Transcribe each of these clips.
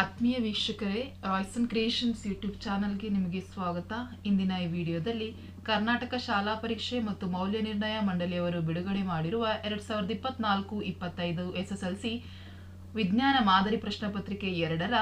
ಆತ್ಮೀಯ ವೀಕ್ಷಕರೇ Royson creations YouTube ಚಾನಲ್ಗೆ ನಿಮಗೆ ಸ್ವಾಗತ. ಇಂದಿನ ಈ ವಿಡಿಯೋದಲ್ಲಿ ಕರ್ನಾಟಕ ಶಾಲಾ ಪರೀಕ್ಷೆ ಮತ್ತು ಮೌಲ್ಯ ನಿರ್ಣಯ ಮಂಡಳಿಯವರು ಬಿಡುಗಡೆ ಮಾಡಿರುವ ಎರಡ್ ಸಾವಿರದ ಇಪ್ಪತ್ನಾಲ್ಕು, ಇಪ್ಪತ್ತೈದು ಎಸ್ ಎಸ್ ಎಲ್ ಸಿ ವಿಜ್ಞಾನ ಮಾದರಿ ಪ್ರಶ್ನೆ ಪತ್ರಿಕೆ ಎರಡರ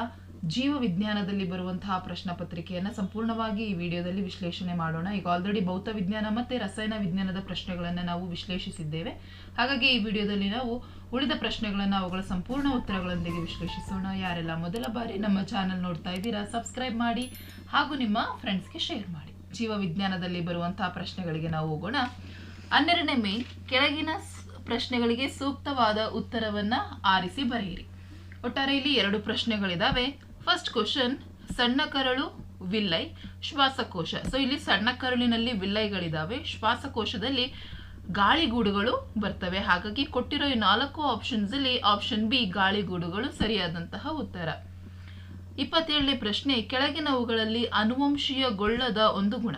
ಜೀವ ವಿಜ್ಞಾನದಲ್ಲಿ ಬರುವಂತಹ ಪ್ರಶ್ನೆ ಪತ್ರಿಕೆಯನ್ನು ಸಂಪೂರ್ಣವಾಗಿ ಈ ವಿಡಿಯೋದಲ್ಲಿ ವಿಶ್ಲೇಷಣೆ ಮಾಡೋಣ. ಈಗ ಆಲ್ರೆಡಿ ಭೌತ ವಿಜ್ಞಾನ ಮತ್ತೆ ರಸಾಯನ ವಿಜ್ಞಾನದ ಪ್ರಶ್ನೆಗಳನ್ನು ನಾವು ವಿಶ್ಲೇಷಿಸಿದ್ದೇವೆ. ಹಾಗಾಗಿ ಈ ವಿಡಿಯೋದಲ್ಲಿ ನಾವು ಉಳಿದ ಪ್ರಶ್ನೆಗಳನ್ನು ಅವುಗಳ ಸಂಪೂರ್ಣ ಉತ್ತರಗಳೊಂದಿಗೆ ವಿಶ್ಲೇಷಿಸೋಣ. ಯಾರೆಲ್ಲ ಮೊದಲ ಬಾರಿ ನಮ್ಮ ಚಾನಲ್ ನೋಡ್ತಾ ಇದ್ದೀರಾ ಸಬ್ಸ್ಕ್ರೈಬ್ ಮಾಡಿ ಹಾಗೂ ನಿಮ್ಮ ಫ್ರೆಂಡ್ಸ್ಗೆ ಶೇರ್ ಮಾಡಿ. ಜೀವ ವಿಜ್ಞಾನದಲ್ಲಿ ಬರುವಂತಹ ಪ್ರಶ್ನೆಗಳಿಗೆ ನಾವು ಹೋಗೋಣ. ಹನ್ನೆರಡನೇ ಮೇ ಕೆಳಗಿನ ಪ್ರಶ್ನೆಗಳಿಗೆ ಸೂಕ್ತವಾದ ಉತ್ತರವನ್ನು ಆರಿಸಿ ಬರೆಯಿರಿ. ಒಟ್ಟಾರೆ ಇಲ್ಲಿ ಎರಡು ಪ್ರಶ್ನೆಗಳಿದಾವೆ. ಫಸ್ಟ್ ಕ್ವಶನ್ ಸಣ್ಣ ಕರಳು, ವಿಲ್ಲೈ, ಶ್ವಾಸಕೋಶ. ಸೊ ಇಲ್ಲಿ ಸಣ್ಣ ಕರುಳಿನಲ್ಲಿ ವಿಲ್ಲೈಗಳಿದಾವೆ. ಶ್ವಾಸಕೋಶದಲ್ಲಿ ಗಾಳಿಗೂಡುಗಳು ಬರ್ತವೆ. ಹಾಗಾಗಿ ಕೊಟ್ಟಿರೋ ಈ ನಾಲ್ಕು ಆಪ್ಷನ್ಸ್ ಅಲ್ಲಿ ಆಪ್ಷನ್ ಬಿ ಗಾಳಿಗೂಡುಗಳು ಸರಿಯಾದಂತಹ ಉತ್ತರ. ಇಪ್ಪತ್ತೇಳನೇ ಪ್ರಶ್ನೆ, ಕೆಳಗಿನವುಗಳಲ್ಲಿ ಅನುವಂಶೀಯಗೊಳ್ಳದ ಒಂದು ಗುಣ.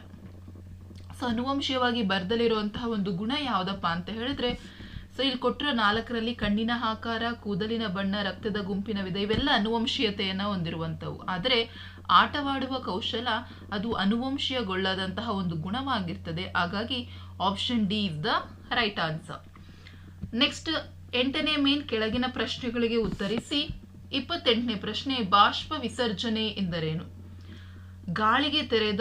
ಸೊ ಅನುವಂಶೀಯವಾಗಿ ಬರ್ದಲಿರುವಂತಹ ಒಂದು ಗುಣ ಯಾವುದಪ್ಪ ಅಂತ ಹೇಳಿದ್ರೆ ಸೊ ಇಲ್ಲಿ ಕೊಟ್ಟಿರೋ ನಾಲ್ಕರಲ್ಲಿ ಕಣ್ಣಿನ ಆಕಾರ, ಕೂದಲಿನ ಬಣ್ಣ, ರಕ್ತದ ಗುಂಪಿನ ವಿಧ, ಇವೆಲ್ಲ ಅನುವಂಶೀಯತೆಯನ್ನು ಹೊಂದಿರುವಂಥವು. ಆದರೆ ಆಟವಾಡುವ ಕೌಶಲ ಅದು ಅನುವಂಶೀಯಗೊಳ್ಳದಂತಹ ಒಂದು ಗುಣವಾಗಿರ್ತದೆ. ಹಾಗಾಗಿ option D is the right answer next ಎಂಟನೇ ಮೇನ್ ಕೆಳಗಿನ ಪ್ರಶ್ನೆಗಳಿಗೆ ಉತ್ತರಿಸಿ, ಇಪ್ಪತ್ತೆಂಟನೇ ಪ್ರಶ್ನೆ, ಬಾಷ್ಪ ವಿಸರ್ಜನೆ ಎಂದರೇನು? ಗಾಳಿಗೆ ತೆರೆದ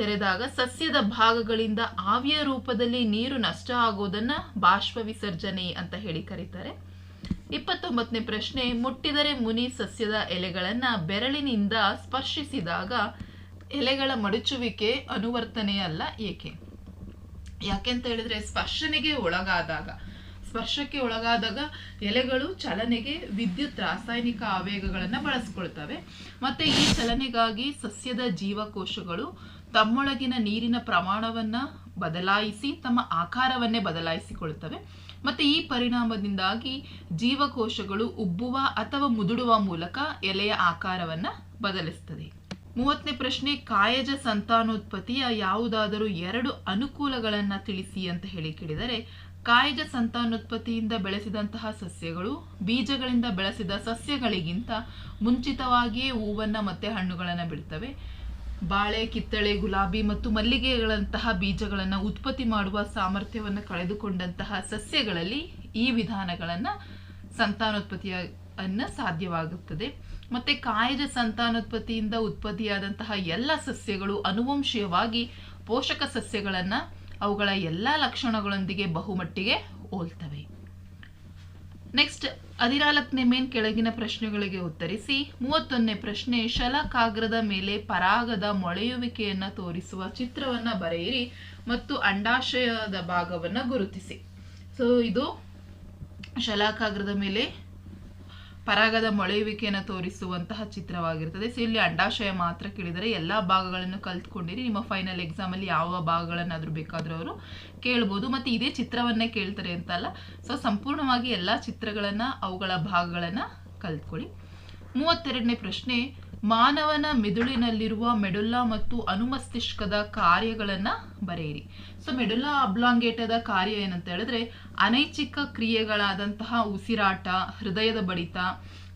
ತೆರೆದಾಗ ಸಸ್ಯದ ಭಾಗಗಳಿಂದ ಆವಿಯ ರೂಪದಲ್ಲಿ ನೀರು ನಷ್ಟ ಆಗೋದನ್ನ ಬಾಷ್ಪ ವಿಸರ್ಜನೆ ಅಂತ ಹೇಳಿ ಕರೀತಾರೆ. ಇಪ್ಪತ್ತೊಂಬತ್ತನೇ ಪ್ರಶ್ನೆ, ಮುಟ್ಟಿದರೆ ಮುನಿ ಸಸ್ಯದ ಎಲೆಗಳನ್ನ ಬೆರಳಿನಿಂದ ಸ್ಪರ್ಶಿಸಿದಾಗ ಎಲೆಗಳ ಮಡಚುವಿಕೆ ಅನುವರ್ತನೆ ಅಲ್ಲ ಏಕೆ? ಯಾಕೆಂತ ಹೇಳಿದ್ರೆ ಸ್ಪರ್ಶನೆಗೆ ಒಳಗಾದಾಗ, ಸ್ಪರ್ಶಕ್ಕೆ ಒಳಗಾದಾಗ ಎಲೆಗಳು ಚಲನೆಗೆ ವಿದ್ಯುತ್ ರಾಸಾಯನಿಕ ಆವೇಗಗಳನ್ನು ಬಳಸ್ಕೊಳ್ತವೆ. ಮತ್ತೆ ಈ ಚಲನೆಗಾಗಿ ಸಸ್ಯದ ಜೀವಕೋಶಗಳು ತಮ್ಮೊಳಗಿನ ನೀರಿನ ಪ್ರಮಾಣವನ್ನ ಬದಲಾಯಿಸಿ ತಮ್ಮ ಆಕಾರವನ್ನೇ ಬದಲಾಯಿಸಿಕೊಳ್ತವೆ ಮತ್ತೆ ಈ ಪರಿಣಾಮದಿಂದಾಗಿ ಜೀವಕೋಶಗಳು ಉಬ್ಬುವ ಅಥವಾ ಮುದುಡುವ ಮೂಲಕ ಎಲೆಯ ಆಕಾರವನ್ನ ಬದಲಿಸ್ತದೆ. ಮೂವತ್ತನೇ ಪ್ರಶ್ನೆ, ಕಾಯಜ ಸಂತಾನೋತ್ಪತ್ತಿಯ ಯಾವುದಾದರೂ ಎರಡು ಅನುಕೂಲಗಳನ್ನ ತಿಳಿಸಿ ಅಂತ ಹೇಳಿ ಕೇಳಿದರೆ, ಕಾಯಜ ಸಂತಾನೋತ್ಪತ್ತಿಯಿಂದ ಬೆಳೆಸಿದಂತಹ ಸಸ್ಯಗಳು, ಬೀಜಗಳಿಂದ ಬೆಳೆಸಿದ ಸಸ್ಯಗಳಿಗಿಂತ ಮುಂಚಿತವಾಗಿಯೇ ಹೂವನ್ನ ಮತ್ತೆ ಹಣ್ಣುಗಳನ್ನು ಬಿಡ್ತವೆ. ಬಾಳೆ, ಕಿತ್ತಳೆ, ಗುಲಾಬಿ ಮತ್ತು ಮಲ್ಲಿಗೆಗಳಂತಹ ಬೀಜಗಳನ್ನು ಉತ್ಪತ್ತಿ ಮಾಡುವ ಸಾಮರ್ಥ್ಯವನ್ನು ಕಳೆದುಕೊಂಡಂತಹ ಸಸ್ಯಗಳಲ್ಲಿ ಈ ವಿಧಾನಗಳನ್ನು ಸಂತಾನೋತ್ಪತ್ತಿಯನ್ನು ಸಾಧ್ಯವಾಗುತ್ತದೆ. ಮತ್ತು ಕಾಯದ ಸಂತಾನೋತ್ಪತ್ತಿಯಿಂದ ಉತ್ಪತ್ತಿಯಾದಂತಹ ಎಲ್ಲ ಸಸ್ಯಗಳು ಅನುವಂಶೀಯವಾಗಿ ಪೋಷಕ ಸಸ್ಯಗಳನ್ನು ಅವುಗಳ ಎಲ್ಲ ಲಕ್ಷಣಗಳೊಂದಿಗೆ ಬಹುಮಟ್ಟಿಗೆ ಹೋಲ್ತವೆ. ನೆಕ್ಸ್ಟ್ ಹದಿನಾಲ್ಕನೇ ಮೇನ್ ಕೆಳಗಿನ ಪ್ರಶ್ನೆಗಳಿಗೆ ಉತ್ತರಿಸಿ, ಮೂವತ್ತೊಂದನೇ ಪ್ರಶ್ನೆ, ಶಲಕಾಗ್ರದ ಮೇಲೆ ಪರಾಗದ ಮೊಳೆಯುವಿಕೆಯನ್ನ ತೋರಿಸುವ ಚಿತ್ರವನ್ನ ಬರೆಯಿರಿ ಮತ್ತು ಅಂಡಾಶಯದ ಭಾಗವನ್ನ ಗುರುತಿಸಿ. ಸೊ ಇದು ಶಲಾಕಾಗ್ರದ ಮೇಲೆ ಪರಾಗದ ಮೊಳೆಯುವಿಕೆಯನ್ನು ತೋರಿಸುವಂತಹ ಚಿತ್ರವಾಗಿರ್ತದೆ. ಸೊ ಇಲ್ಲಿ ಅಂಡಾಶಯ ಮಾತ್ರ ಕೇಳಿದರೆ ಎಲ್ಲ ಭಾಗಗಳನ್ನು ಕಲ್ತ್ಕೊಂಡಿರಿ. ನಿಮ್ಮ ಫೈನಲ್ ಎಕ್ಸಾಮಲ್ಲಿ ಯಾವ ಭಾಗಗಳನ್ನಾದರೂ ಬೇಕಾದರೂ ಅವರು ಕೇಳ್ಬೋದು. ಮತ್ತು ಇದೇ ಚಿತ್ರವನ್ನೇ ಕೇಳ್ತಾರೆ ಅಂತಲ್ಲ. ಸೊ ಸಂಪೂರ್ಣವಾಗಿ ಎಲ್ಲ ಚಿತ್ರಗಳನ್ನು ಅವುಗಳ ಭಾಗಗಳನ್ನು ಕಲ್ತ್ಕೊಳ್ಳಿ. ಮೂವತ್ತೆರಡನೇ ಪ್ರಶ್ನೆ ಮಾನವನ ಮಿದುಳಿನಲ್ಲಿರುವ ಮೆಡುಲ್ಲಾ ಮತ್ತು ಅನುಮಸ್ತಿಷ್ಕದ ಕಾರ್ಯಗಳನ್ನು ಬರೆಯಿರಿ. ಸೊ ಮೆಡುಲ್ಲಾ ಅಬ್ಲಾಂಗೇಟದ ಕಾರ್ಯ ಏನಂತ ಹೇಳಿದ್ರೆ, ಅನೈಚ್ಛಿಕ ಕ್ರಿಯೆಗಳಾದಂತಹ ಉಸಿರಾಟ, ಹೃದಯದ ಬಡಿತ,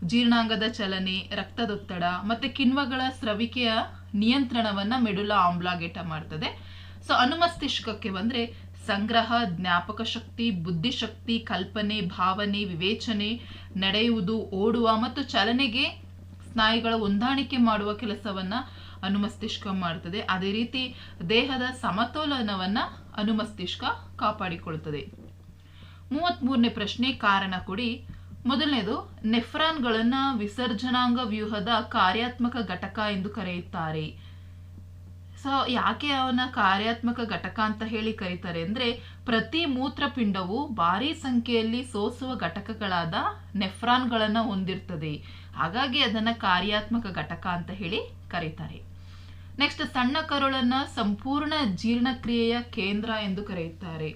ಜೀರ್ಣಾಂಗದ ಚಲನೆ, ರಕ್ತದೊತ್ತಡ ಮತ್ತೆ ಕಿಣ್ವಗಳ ಸ್ರವಿಕೆಯ ನಿಯಂತ್ರಣವನ್ನ ಮೆಡುಲಾ ಆಮ್ಲಾಗೇಟ ಮಾಡ್ತದೆ. ಸೊ ಅನುಮಸ್ತಿಷ್ಕಕ್ಕೆ ಬಂದ್ರೆ ಸಂಗ್ರಹ, ಜ್ಞಾಪಕ ಶಕ್ತಿ ಬುದ್ಧಿಶಕ್ತಿ ಕಲ್ಪನೆ, ಭಾವನೆ, ವಿವೇಚನೆ, ನಡೆಯುವುದು, ಓಡುವ ಮತ್ತು ಚಲನೆಗೆ ಸ್ನಾಯುಗಳ ಹೊಂದಾಣಿಕೆ ಮಾಡುವ ಕೆಲಸವನ್ನ ಅನುಮಸ್ತಿಷ್ಕ ಮಾಡ್ತದೆ. ಅದೇ ರೀತಿ ದೇಹದ ಸಮತೋಲನವನ್ನ ಅನುಮಸ್ತಿಷ್ಕ ಕಾಪಾಡಿಕೊಳ್ಳುತ್ತದೆ ಮೂವತ್ಮೂರನೇ ಪ್ರಶ್ನೆ, ಕಾರಣ ಕೊಡಿ. ಮೊದಲನೇದು, ನೆಫ್ರಾನ್ಗಳನ್ನ ವಿಸರ್ಜನಾಂಗ ವ್ಯೂಹದ ಕಾರ್ಯಾತ್ಮಕ ಘಟಕ ಎಂದು ಕರೆಯುತ್ತಾರೆ. ಸೊ ಯಾಕೆ ಅವನ ಕಾರ್ಯಾತ್ಮಕ ಘಟಕ ಅಂತ ಹೇಳಿ ಕರೀತಾರೆ ಅಂದ್ರೆ ಪ್ರತಿ ಮೂತ್ರಪಿಂಡವು ಭಾರಿ ಸಂಖ್ಯೆಯಲ್ಲಿ ಸೋಸುವ ಘಟಕಗಳಾದ ನೆಫ್ರಾನ್ಗಳನ್ನು ಹೊಂದಿರ್ತದೆ. ಹಾಗಾಗಿ ಅದನ್ನು ಕಾರ್ಯಾತ್ಮಕ ಘಟಕ ಅಂತ ಹೇಳಿ ಕರೀತಾರೆ. ನೆಕ್ಸ್ಟ್ ಸಣ್ಣ ಕರುಳನ್ನು ಸಂಪೂರ್ಣ ಜೀರ್ಣಕ್ರಿಯೆಯ ಕೇಂದ್ರ ಎಂದು ಕರೆಯುತ್ತಾರೆ.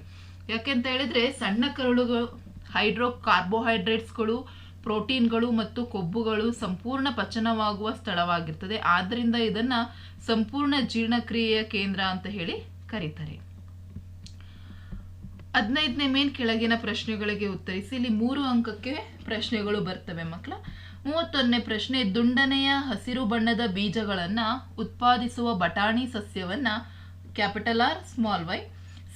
ಯಾಕೆಂತ ಹೇಳಿದ್ರೆ ಸಣ್ಣ ಕರುಳುಗಳು ಹೈಡ್ರೋ ಕಾರ್ಬೋಹೈಡ್ರೇಟ್ಸ್ಗಳು ಪ್ರೋಟೀನ್ಗಳು ಮತ್ತು ಕೊಬ್ಬುಗಳು ಸಂಪೂರ್ಣ ಪಚನವಾಗುವ ಸ್ಥಳವಾಗಿರ್ತದೆ. ಆದ್ದರಿಂದ ಇದನ್ನು ಸಂಪೂರ್ಣ ಜೀರ್ಣಕ್ರಿಯೆಯ ಕೇಂದ್ರ ಅಂತ ಹೇಳಿ ಕರೀತಾರೆ. ಹದಿನೈದನೇ ಮೇನ್ ಕೆಳಗಿನ ಪ್ರಶ್ನೆಗಳಿಗೆ ಉತ್ತರಿಸಿ. ಇಲ್ಲಿ ಮೂರು ಅಂಕಕ್ಕೆ ಪ್ರಶ್ನೆಗಳು ಬರ್ತವೆ ಮಕ್ಕಳ ಮೂವತ್ತೊಂದನೇ ಪ್ರಶ್ನೆ, ದುಂಡನೆಯ ಹಸಿರು ಬಣ್ಣದ ಬೀಜಗಳನ್ನು ಉತ್ಪಾದಿಸುವ ಬಟಾಣಿ ಸಸ್ಯವನ್ನ ಕ್ಯಾಪಿಟಲ್ ಆರ್, ಸ್ಮಾಲ್ ವೈ.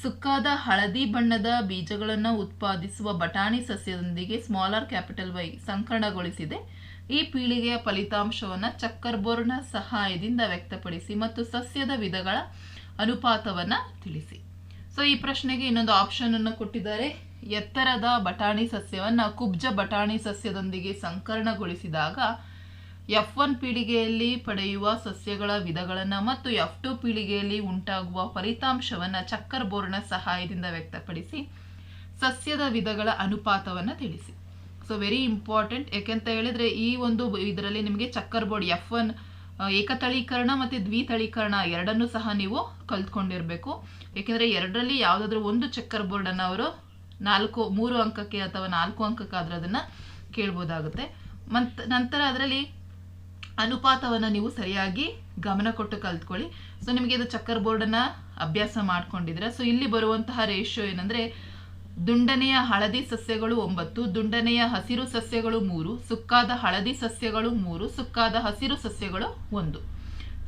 ಸುಕ್ಕಾದ ಹಳದಿ ಬಣ್ಣದ ಬೀಜಗಳನ್ನು ಉತ್ಪಾದಿಸುವ ಬಟಾಣಿ ಸಸ್ಯದೊಂದಿಗೆ ಸ್ಮಾಲ್ ಆರ್, ಕ್ಯಾಪಿಟಲ್ ವೈ ಸಂಕರಣಗೊಳಿಸಿದೆ. ಈ ಪೀಳಿಗೆಯ ಫಲಿತಾಂಶವನ್ನು ಚಕ್ಕರ್ಬೋರ್ನ ಸಹಾಯದಿಂದ ವ್ಯಕ್ತಪಡಿಸಿ ಮತ್ತು ಸಸ್ಯದ ವಿಧಗಳ ಅನುಪಾತವನ್ನ ತಿಳಿಸಿ. ಸೊ ಈ ಪ್ರಶ್ನೆಗೆ ಇನ್ನೊಂದು ಆಪ್ಷನ್ ಅನ್ನು ಕೊಟ್ಟಿದ್ದಾರೆ. ಎತ್ತರದ ಬಟಾಣಿ ಸಸ್ಯವನ್ನ ಕುಬ್ಜ ಬಟಾಣಿ ಸಸ್ಯದೊಂದಿಗೆ ಸಂಕರಣಗೊಳಿಸಿದಾಗ ಎಫ್ ಒನ್ ಪೀಳಿಗೆಯಲ್ಲಿ ಪಡೆಯುವ ಸಸ್ಯಗಳ ವಿಧಗಳನ್ನು ಮತ್ತು ಎಫ್ ಟು ಪೀಳಿಗೆಯಲ್ಲಿ ಉಂಟಾಗುವ ಫಲಿತಾಂಶವನ್ನು ಚಕ್ಕರ್ ಬೋರ್ಡ್ನ ಸಹಾಯದಿಂದ ವ್ಯಕ್ತಪಡಿಸಿ ಸಸ್ಯದ ವಿಧಗಳ ಅನುಪಾತವನ್ನು ತಿಳಿಸಿ. ಸೊ ವೆರಿ ಇಂಪಾರ್ಟೆಂಟ್ ಯಾಕೆಂತ ಹೇಳಿದ್ರೆ ಈ ಒಂದು ಇದರಲ್ಲಿ ನಿಮಗೆ ಚಕ್ಕರ್ ಬೋರ್ಡ್ ಎಫ್ ಒನ್ ಏಕತಳೀಕರಣ ಮತ್ತು ದ್ವಿತಳೀಕರಣ ಎರಡನ್ನೂ ಸಹ ನೀವು ಕಲ್ತ್ಕೊಂಡಿರಬೇಕು. ಏಕೆಂದರೆ ಎರಡರಲ್ಲಿ ಯಾವುದಾದ್ರೂ ಒಂದು ಚಕ್ಕರ್ ಬೋರ್ಡನ್ನು ಅವರು ನಾಲ್ಕು, ಮೂರು ಅಂಕಕ್ಕೆ ಅಥವಾ ನಾಲ್ಕು ಅಂಕಕ್ಕಾದರೂ ಅದನ್ನು ಕೇಳ್ಬೋದಾಗುತ್ತೆ. ಮತ್ ನಂತರ ಅದರಲ್ಲಿ ಅನುಪಾತವನ್ನು ನೀವು ಸರಿಯಾಗಿ ಗಮನ ಕೊಟ್ಟು ಕಲ್ತ್ಕೊಳ್ಳಿ. ಸೊ ನಿಮಗೆ ಇದು ಚಕ್ಕರ್ ಬೋರ್ಡನ್ನು ಅಭ್ಯಾಸ ಮಾಡ್ಕೊಂಡಿದ್ರೆ ಸೊ ಇಲ್ಲಿ ಬರುವಂತಹ ರೇಷಿಯೋ ಏನಂದರೆ ದುಂಡನೆಯ ಹಳದಿ ಸಸ್ಯಗಳು ಒಂಬತ್ತು, ದುಂಡನೆಯ ಹಸಿರು ಸಸ್ಯಗಳು ಮೂರು, ಸುಕ್ಕಾದ ಹಳದಿ ಸಸ್ಯಗಳು ಮೂರು, ಸುಕ್ಕಾದ ಹಸಿರು ಸಸ್ಯಗಳು ಒಂದು.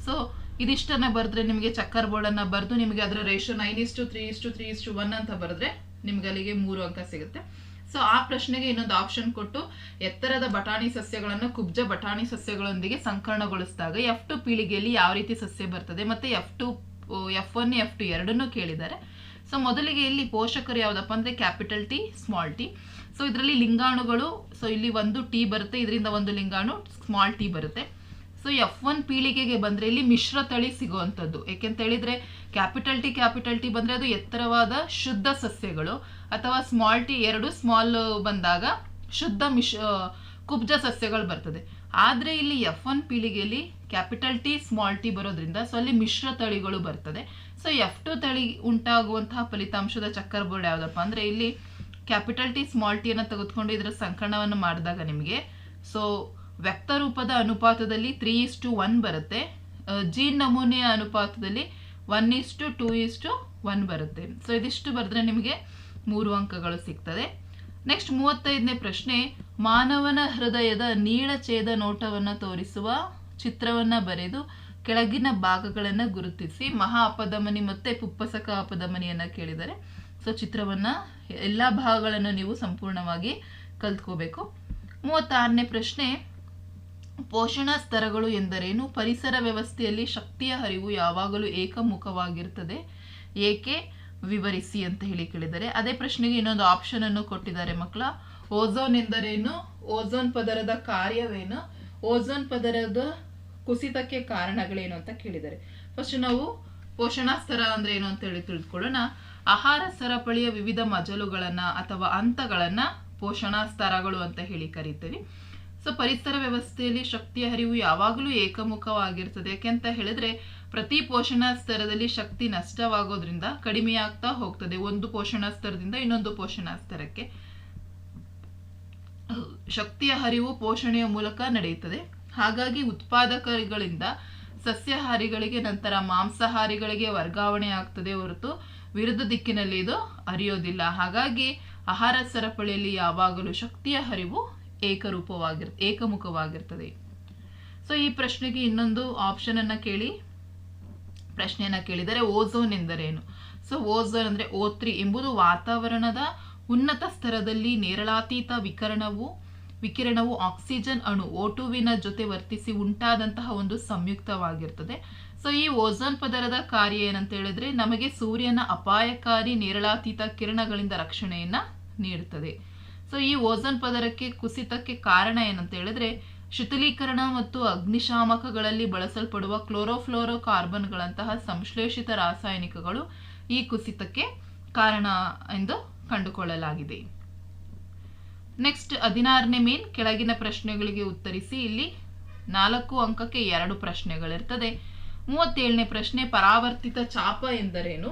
ಸೊ ಇದಿಷ್ಟನ್ನ ಬರೆದ್ರೆ ನಿಮಗೆ ಚಕ್ಕರ್ ಬೋರ್ಡನ್ನು ಬರೆದು ನಿಮಗೆ ಅದರ ratio nine is to, three is to three is to one ಅಂತ ಬರೆದ್ರೆ ನಿಮ್ಗೆ ಅಲ್ಲಿಗೆ ಮೂರು ಅಂಕ ಸಿಗುತ್ತೆ. ಸೊ ಆ ಪ್ರಶ್ನೆಗೆ ಇನ್ನೊಂದು ಆಪ್ಷನ್ ಕೊಟ್ಟು ಎತ್ತರದ ಬಟಾಣಿ ಸಸ್ಯಗಳನ್ನು ಕುಬ್ಜ ಬಟಾಣಿ ಸಸ್ಯಗಳೊಂದಿಗೆ ಸಂಕರಣಗೊಳಿಸಿದಾಗ ಎಫ್ ಟು ಪೀಳಿಗೆಯಲ್ಲಿ ಯಾವ ರೀತಿ ಸಸ್ಯ ಬರ್ತದೆ ಮತ್ತೆ F two F one F two ಎರಡನ್ನೂ ಕೇಳಿದ್ದಾರೆ. ಸೊ ಮೊದಲಿಗೆ ಇಲ್ಲಿ ಪೋಷಕರು ಯಾವುದಪ್ಪ ಅಂದರೆ capital T small T so ಇದರಲ್ಲಿ ಲಿಂಗಾಣುಗಳು ಸೊ ಇಲ್ಲಿ ಒಂದು ಟಿ ಬರುತ್ತೆ, ಇದರಿಂದ ಒಂದು ಲಿಂಗಾಣು ಸ್ಮಾಲ್ ಟಿ ಬರುತ್ತೆ. ಸೊ ಎಫ್ ಒನ್ ಪೀಳಿಗೆಗೆ ಬಂದರೆ ಇಲ್ಲಿ ಮಿಶ್ರ ತಳಿ ಸಿಗುವಂಥದ್ದು. ಏಕೆಂತ ಹೇಳಿದ್ರೆ ಕ್ಯಾಪಿಟಲ್ ಟಿ ಕ್ಯಾಪಿಟಲ್ ಟಿ ಬಂದರೆ ಅದು ಎತ್ತರವಾದ ಶುದ್ಧ ಸಸ್ಯಗಳು. ಅಥವಾ ಸ್ಮಾಲ್ ಟಿ ಎರಡು ಸ್ಮಾಲ್ ಬಂದಾಗ ಶುದ್ಧ ಮಿಶ್ ಕುಬ್ಜ ಸಸ್ಯಗಳು ಬರ್ತದೆ. ಆದರೆ ಇಲ್ಲಿ ಎಫ್ ಒನ್ ಪೀಳಿಗೆಯಲ್ಲಿ ಕ್ಯಾಪಿಟಲ್ ಟಿ ಸ್ಮಾಲ್ ಟಿ ಬರೋದ್ರಿಂದ ಸೊ ಅಲ್ಲಿ ಮಿಶ್ರ ತಳಿಗಳು ಬರ್ತದೆ. ಸೊ ಎಫ್ ಟು ತಳಿ ಉಂಟಾಗುವಂತಹ ಫಲಿತಾಂಶದ ಚಕ್ಕರ್ ಬೋರ್ಡ್ ಯಾವುದಪ್ಪ ಅಂದರೆ ಇಲ್ಲಿ ಕ್ಯಾಪಿಟಲ್ ಟಿ ಸ್ಮಾಲ್ ಟಿಯನ್ನು ತೆಗೆದುಕೊಂಡು ಇದರ ಸಂಕಲನವನ್ನು ಮಾಡಿದಾಗ ನಿಮಗೆ. ಸೊ ವ್ಯಕ್ತ ರೂಪದ ಅನುಪಾತದಲ್ಲಿ ತ್ರೀ ಇಸ್ ಟು ಒನ್ ಬರುತ್ತೆ. ಜೀನ್ ನಮೂನೆಯ ಅನುಪಾತದಲ್ಲಿ one is to two two is to ಬರುತ್ತೆ. ಸೊ ಇದಿಷ್ಟು ಬರೆದ್ರೆ ನಿಮಗೆ ಮೂರು ಅಂಕಗಳು ಸಿಗ್ತದೆ. ನೆಕ್ಸ್ಟ್ ಮೂವತ್ತೈದನೇ ಪ್ರಶ್ನೆ, ಮಾನವನ ಹೃದಯದ ನೀಳಛೇದ ನೋಟವನ್ನು ತೋರಿಸುವ ಚಿತ್ರವನ್ನು ಬರೆದು ಕೆಳಗಿನ ಭಾಗಗಳನ್ನು ಗುರುತಿಸಿ ಮಹಾ ಅಪಧಮನಿ ಮತ್ತು ಪುಪ್ಪಸಕ ಅಪಧಮನಿಯನ್ನು ಕೇಳಿದರೆ. ಸೊ ಚಿತ್ರವನ್ನು, ಎಲ್ಲ ಭಾಗಗಳನ್ನು ನೀವು ಸಂಪೂರ್ಣವಾಗಿ ಕಲ್ತ್ಕೋಬೇಕು. ಮೂವತ್ತಾರನೇ ಪ್ರಶ್ನೆ, ಪೋಷಣಾ ಸ್ತರಗಳು ಎಂದರೇನು? ಪರಿಸರ ವ್ಯವಸ್ಥೆಯಲ್ಲಿ ಶಕ್ತಿಯ ಹರಿವು ಯಾವಾಗಲೂ ಏಕಮುಖವಾಗಿರ್ತದೆ. ಏಕೆ? ವಿವರಿಸಿ ಅಂತ ಹೇಳಿ ಕೇಳಿದ್ದಾರೆ. ಅದೇ ಪ್ರಶ್ನೆಗೆ ಇನ್ನೊಂದು ಆಪ್ಷನ್ ಅನ್ನು ಕೊಟ್ಟಿದ್ದಾರೆ ಮಕ್ಕಳ. ಓಝೋನ್ ಎಂದರೇನು? ಓಝೋನ್ ಪದರದ ಕಾರ್ಯವೇನು? ಓಝೋನ್ ಪದರದ ಕುಸಿತಕ್ಕೆ ಕಾರಣಗಳೇನು ಅಂತ ಕೇಳಿದ್ದಾರೆ. ಫಸ್ಟ್ ನಾವು ಪೋಷಣಾ ಸ್ತರ ಅಂದ್ರೆ ಏನು ಅಂತ ಹೇಳಿ ತಿಳಿದುಕೊಳ್ಳೋಣ ಆಹಾರ ಸರಪಳಿಯ ವಿವಿಧ ಮಜಲುಗಳನ್ನ ಅಥವಾ ಹಂತಗಳನ್ನ ಪೋಷಣಾ ಸ್ತರಗಳು ಅಂತ ಹೇಳಿ ಕರೀತೀವಿ. ಸೊ ಪರಿಸರ ವ್ಯವಸ್ಥೆಯಲ್ಲಿ ಶಕ್ತಿಯ ಹರಿವು ಯಾವಾಗಲೂ ಏಕಮುಖವಾಗಿರ್ತದೆ. ಯಾಕೆಂತ ಹೇಳಿದ್ರೆ ಪ್ರತಿ ಪೋಷಣಾ ಸ್ತರದಲ್ಲಿ ಶಕ್ತಿ ನಷ್ಟವಾಗೋದ್ರಿಂದ ಕಡಿಮೆಯಾಗ್ತಾ ಹೋಗ್ತದೆ. ಒಂದು ಪೋಷಣಾ ಸ್ತರದಿಂದ ಇನ್ನೊಂದು ಪೋಷಣಾ ಸ್ತರಕ್ಕೆ. ಶಕ್ತಿಯ ಹರಿವು ಪೋಷಣೆಯ ಮೂಲಕ ನಡೆಯುತ್ತದೆ. ಹಾಗಾಗಿ ಉತ್ಪಾದಕಗಳಿಂದ ಸಸ್ಯಾಹಾರಿಗಳಿಗೆ ನಂತರ ಮಾಂಸಾಹಾರಿಗಳಿಗೆ ವರ್ಗಾವಣೆ ಆಗ್ತದೆ ಹೊರತು ವಿರುದ್ಧ ದಿಕ್ಕಿನಲ್ಲಿ ಇದು ಅರಿಯೋದಿಲ್ಲ ಹಾಗಾಗಿ ಆಹಾರ ಸರಪಳಿಯಲ್ಲಿ ಯಾವಾಗಲೂ ಶಕ್ತಿಯ ಹರಿವು ಏಕರೂಪವಾಗಿರ್, ಏಕಮುಖವಾಗಿರ್ತದೆ. ಸೊ ಈ ಪ್ರಶ್ನೆಗೆ ಇನ್ನೊಂದು ಆಪ್ಷನ್ ಅನ್ನ ಕೇಳಿ. ಪ್ರಶ್ನೆಯನ್ನ ಕೇಳಿದರೆ ಓಝೋನ್ ಎಂದರೇನು? ಸೊ, ಓಝೋನ್ ಅಂದ್ರೆ ತ್ರೀ ಎಂಬುದು ವಾತಾವರಣದ ಉನ್ನತ ಸ್ತರದಲ್ಲಿ ನೇರಳಾತೀತ ವಿಕಿರಣವು ವಿಕಿರಣವು ಆಕ್ಸಿಜನ್ ಅಣು ಓಟುವಿನ ಜೊತೆ ವರ್ತಿಸಿ ಉಂಟಾದಂತಹ ಒಂದು ಸಂಯುಕ್ತವಾಗಿರ್ತದೆ. ಸೊ, ಈ ಓಝೋನ್ ಪದರದ ಕಾರ್ಯ ಏನಂತ ಹೇಳಿದ್ರೆ ನಮಗೆ ಸೂರ್ಯನ ಅಪಾಯಕಾರಿ ನೇರಳಾತೀತ ಕಿರಣಗಳಿಂದ ರಕ್ಷಣೆಯನ್ನು ನೀಡುತ್ತದೆ ಸೊ, ಈ ಓಝೋನ್ ಪದರಕ್ಕೆ ಕುಸಿತಕ್ಕೆ ಕಾರಣ ಏನಂತ ಹೇಳಿದ್ರೆ ಶಿಥಿಲೀಕರಣ ಮತ್ತು ಅಗ್ನಿಶಾಮಕಗಳಲ್ಲಿ ಬಳಸಲ್ಪಡುವ ಕ್ಲೋರೋಫ್ಲೋರೋ ಕಾರ್ಬನ್ಗಳಂತಹ ಸಂಶ್ಲೇಷಿತ ರಾಸಾಯನಿಕಗಳು ಈ ಕುಸಿತಕ್ಕೆ ಕಾರಣ ಎಂದು ಕಂಡುಕೊಳ್ಳಲಾಗಿದೆ. ನೆಕ್ಸ್ಟ್ ಹದಿನಾರನೇ ಮೇನ್ ಕೆಳಗಿನ ಪ್ರಶ್ನೆಗಳಿಗೆ ಉತ್ತರಿಸಿ, ಇಲ್ಲಿ ನಾಲ್ಕು ಅಂಕಕ್ಕೆ ಎರಡು ಪ್ರಶ್ನೆಗಳಿರ್ತದೆ. ಮೂವತ್ತೇಳನೇ ಪ್ರಶ್ನೆ, ಪರಾವರ್ತಿತ ಚಾಪ ಎಂದರೇನು?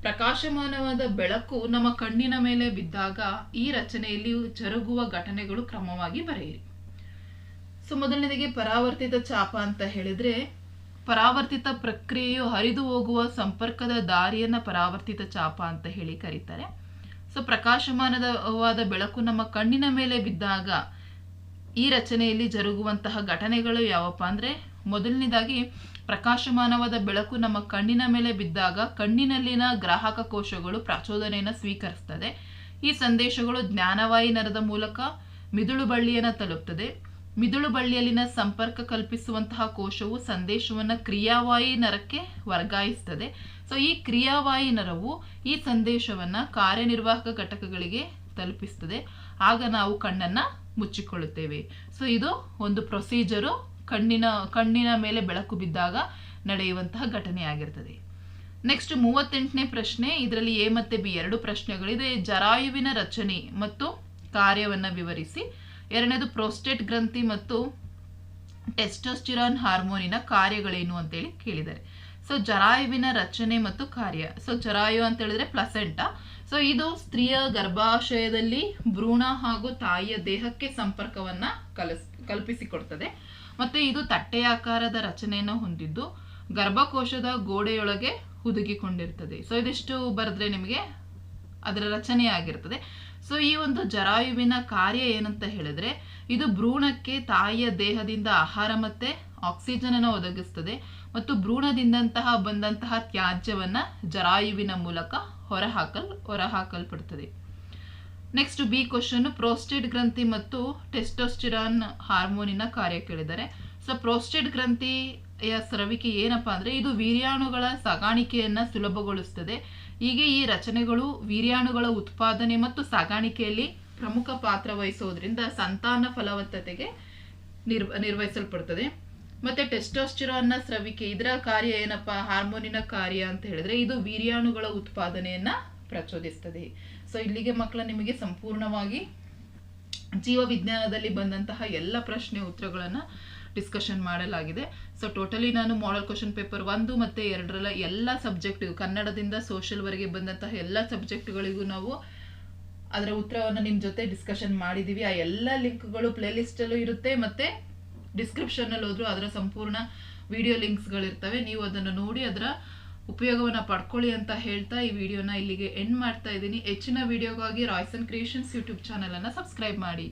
ಪ್ರಕಾಶಮಾನವಾದ ಬೆಳಕು ನಮ್ಮ ಕಣ್ಣಿನ ಮೇಲೆ ಬಿದ್ದಾಗ ಈ ರಚನೆಯಲ್ಲಿ ಜರುಗುವ ಘಟನೆಗಳು ಕ್ರಮವಾಗಿ ಬರೆಯಿರಿ. ಸೊ ಮೊದಲನೇದಾಗಿ ಪರಾವರ್ತಿತ ಚಾಪ ಅಂತ ಹೇಳಿದ್ರೆ, ಪರಾವರ್ತಿತ ಪ್ರಕ್ರಿಯೆಯು ಹರಿದು ಹೋಗುವ ಸಂಪರ್ಕದ ದಾರಿಯನ್ನ ಪರಾವರ್ತಿತ ಚಾಪ ಅಂತ ಹೇಳಿ ಕರೀತಾರೆ. ಸೊ ಪ್ರಕಾಶಮಾನದವಾದ ಬೆಳಕು ನಮ್ಮ ಕಣ್ಣಿನ ಮೇಲೆ ಬಿದ್ದಾಗ ಈ ರಚನೆಯಲ್ಲಿ ಜರುಗುವಂತಹ ಘಟನೆಗಳು ಯಾವಪ್ಪ ಅಂದರೆ, ಮೊದಲನೇದಾಗಿ ಪ್ರಕಾಶಮಾನವಾದ ಬೆಳಕು ನಮ್ಮ ಕಣ್ಣಿನ ಮೇಲೆ ಬಿದ್ದಾಗ ಕಣ್ಣಿನಲ್ಲಿನ ಗ್ರಾಹಕ ಕೋಶಗಳು ಪ್ರಚೋದನೆಯನ್ನು ಸ್ವೀಕರಿಸ್ತದೆ. ಈ ಸಂದೇಶಗಳು ಜ್ಞಾನವಾಯಿ ನರದ ಮೂಲಕ ಮಿದುಳು ಬಳ್ಳಿಯನ್ನು ತಲುಪ್ತದೆ. ಮಿದುಳು ಬಳ್ಳಿಯಲ್ಲಿನ ಸಂಪರ್ಕ ಕಲ್ಪಿಸುವಂತಹ ಕೋಶವು ಸಂದೇಶವನ್ನು ಕ್ರಿಯಾವಾಯಿ ನರಕ್ಕೆ ವರ್ಗಾಯಿಸ್ತದೆ. ಸೊ ಈ ಕ್ರಿಯಾವಾಯಿ ನರವು ಈ ಸಂದೇಶವನ್ನು ಕಾರ್ಯನಿರ್ವಾಹಕ ಘಟಕಗಳಿಗೆ ತಲುಪಿಸ್ತದೆ. ಆಗ ನಾವು ಕಣ್ಣನ್ನು ಮುಚ್ಚಿಕೊಳ್ಳುತ್ತೇವೆ. ಸೊ ಇದು ಒಂದು ಪ್ರೊಸೀಜರು ಕಣ್ಣಿನ ಕಣ್ಣಿನ ಮೇಲೆ ಬೆಳಕು ಬಿದ್ದಾಗ ನಡೆಯುವಂತಹ ಘಟನೆಯಾಗಿರ್ತದೆ. ನೆಕ್ಸ್ಟ್ ಮೂವತ್ತೆಂಟನೇ ಪ್ರಶ್ನೆ, ಇದರಲ್ಲಿ ಎ ಮತ್ತು ಬಿ ಎರಡು ಪ್ರಶ್ನೆಗಳಿದೆ. ಜರಾಯುವಿನ ರಚನೆ ಮತ್ತು ಕಾರ್ಯವನ್ನು ವಿವರಿಸಿ. ಎರಡನೇದು ಪ್ರೋಸ್ಟೇಟ್ ಗ್ರಂಥಿ ಮತ್ತು ಟೆಸ್ಟೋಸ್ಟಿರಾನ್ ಹಾರ್ಮೋನಿನ ಕಾರ್ಯಗಳೇನು ಅಂತೇಳಿ ಕೇಳಿದ್ದಾರೆ. ಸೊ ಜರಾಯುವಿನ ರಚನೆ ಮತ್ತು ಕಾರ್ಯ. ಸೊ ಜರಾಯು ಅಂತ ಹೇಳಿದ್ರೆ ಪ್ಲಸೆಂಟ ಸೊ ಇದು ಸ್ತ್ರೀಯ ಗರ್ಭಾಶಯದಲ್ಲಿ ಭ್ರೂಣ ಹಾಗೂ ತಾಯಿಯ ದೇಹಕ್ಕೆ ಸಂಪರ್ಕವನ್ನ ಕಲಸ್, ಕಲ್ಪಿಸಿಕೊಡ್ತದೆ. ಮತ್ತೆ ಇದು ತಟ್ಟೆಯಾಕಾರದ ರಚನೆಯನ್ನು ಹೊಂದಿದ್ದು, ಗರ್ಭಕೋಶದ ಗೋಡೆಯೊಳಗೆ ಹುದುಗಿಕೊಂಡಿರ್ತದೆ. ಸೊ ಇದಿಷ್ಟು ಬರೆದ್ರೆ ನಿಮಗೆ ಅದರ ರಚನೆ ಆಗಿರ್ತದೆ. ಸೊ ಈ ಒಂದು ಜರಾಯುವಿನ ಕಾರ್ಯ ಏನಂತ ಹೇಳಿದ್ರೆ, ಇದು ಭ್ರೂಣಕ್ಕೆ ತಾಯಿಯ ದೇಹದಿಂದ ಆಹಾರ ಮತ್ತೆ ಆಕ್ಸಿಜನ್ ಅನ್ನು ಒದಗಿಸ್ತದೆ ಮತ್ತು ಭ್ರೂಣದಿಂದಂತಹ ಬಂದಂತಹ ತ್ಯಾಜ್ಯವನ್ನ ಜರಾಯುವಿನ ಮೂಲಕ ಹೊರಹಾಕಲ್, ಹೊರಹಾಕಲ್ಪಡ್ತದೆ. ನೆಕ್ಸ್ಟ್ ಬಿ ಕ್ವಶನ್ ಪ್ರೋಸ್ಟೇಟ್ ಗ್ರಂಥಿ ಮತ್ತು ಟೆಸ್ಟೋಸ್ಟಿರಾನ್ ಹಾರ್ಮೋನಿನ ಕಾರ್ಯ ಕೇಳಿದ್ದಾರೆ ಸೊ ಪ್ರೋಸ್ಟೇಟ್ ಗ್ರಂಥಿಯ ಸ್ರವಿಕೆ ಏನಪ್ಪಾ ಅಂದ್ರೆ, ಇದು ವೀರ್ಯಾಣುಗಳ ಸಾಗಾಣಿಕೆಯನ್ನ ಸುಲಭಗೊಳಿಸ್ತದೆ. ಹೀಗೆ ಈ ರಚನೆಗಳು ವೀರ್ಯಾಣುಗಳ ಉತ್ಪಾದನೆ ಮತ್ತು ಸಾಗಾಣಿಕೆಯಲ್ಲಿ ಪ್ರಮುಖ ಪಾತ್ರ ವಹಿಸೋದ್ರಿಂದ ಸಂತಾನ ಫಲವತ್ತತೆಗೆ ನಿರ್ ನಿರ್ವಹಿಸಲ್ಪಡ್ತದೆ. ಮತ್ತೆ ಟೆಸ್ಟೋಸ್ಟಿರಾನ್ನ ಸ್ರವಿಕೆ, ಇದರ ಕಾರ್ಯ ಏನಪ್ಪಾ? ಹಾರ್ಮೋನಿನ ಕಾರ್ಯ ಅಂತ ಹೇಳಿದ್ರೆ ಇದು ವೀರ್ಯಾಣುಗಳ ಉತ್ಪಾದನೆಯನ್ನ ಪ್ರಚೋದಿಸ್ತದೆ. ಸೊ ಇಲ್ಲಿಗೆ ಮಕ್ಕಳ ನಿಮಗೆ ಸಂಪೂರ್ಣವಾಗಿ ಜೀವ ವಿಜ್ಞಾನದಲ್ಲಿ ಬಂದಂತಹ ಎಲ್ಲ ಪ್ರಶ್ನೆ ಉತ್ತರಗಳನ್ನು ಡಿಸ್ಕಷನ್ ಮಾಡಲಾಗಿದೆ. ಸೊ ಟೋಟಲಿ ನಾನು ಮಾಡಲ್ ಕ್ವಶನ್ ಪೇಪರ್ ಒಂದು ಮತ್ತು ಎರಡರಲ್ಲ ಎಲ್ಲ ಸಬ್ಜೆಕ್ಟ್ ಕನ್ನಡದಿಂದ ಸೋಷಲ್ವರೆಗೆ ಬಂದಂತಹ ಎಲ್ಲ ಸಬ್ಜೆಕ್ಟ್ಗಳಿಗೂ ನಾವು ಅದರ ಉತ್ತರವನ್ನು ನಿಮ್ಮ ಜೊತೆ ಡಿಸ್ಕಷನ್ ಮಾಡಿದ್ದೀವಿ ಆ ಎಲ್ಲ ಲಿಂಕ್ಗಳು ಪ್ಲೇಲಿಸ್ಟಲ್ಲೂ ಇರುತ್ತೆ ಮತ್ತು ಡಿಸ್ಕ್ರಿಪ್ಷನಲ್ಲಿ ಹೋದ್ರು ಅದರ ಸಂಪೂರ್ಣ ವಿಡಿಯೋ ಲಿಂಕ್ಸ್ಗಳಿರ್ತವೆ ನೀವು ಅದನ್ನು ನೋಡಿ ಅದರ ಉಪಯೋಗವನ್ನು ಪಡ್ಕೊಳ್ಳಿ ಅಂತ ಹೇಳ್ತಾ ಈ ವಿಡಿಯೋನ ಇಲ್ಲಿಗೆ ಎಂಡ್ ಮಾಡ್ತಾ ಇದ್ದೀನಿ. ಹೆಚ್ಚಿನ ವಿಡಿಯೋಗಾಗಿ ರಾಯ್ಸನ್ ಕ್ರಿಯೇಷನ್ಸ್ ಯೂಟ್ಯೂಬ್ ಚಾನಲನ್ನು ಸಬ್ಸ್ಕ್ರೈಬ್ ಮಾಡಿ.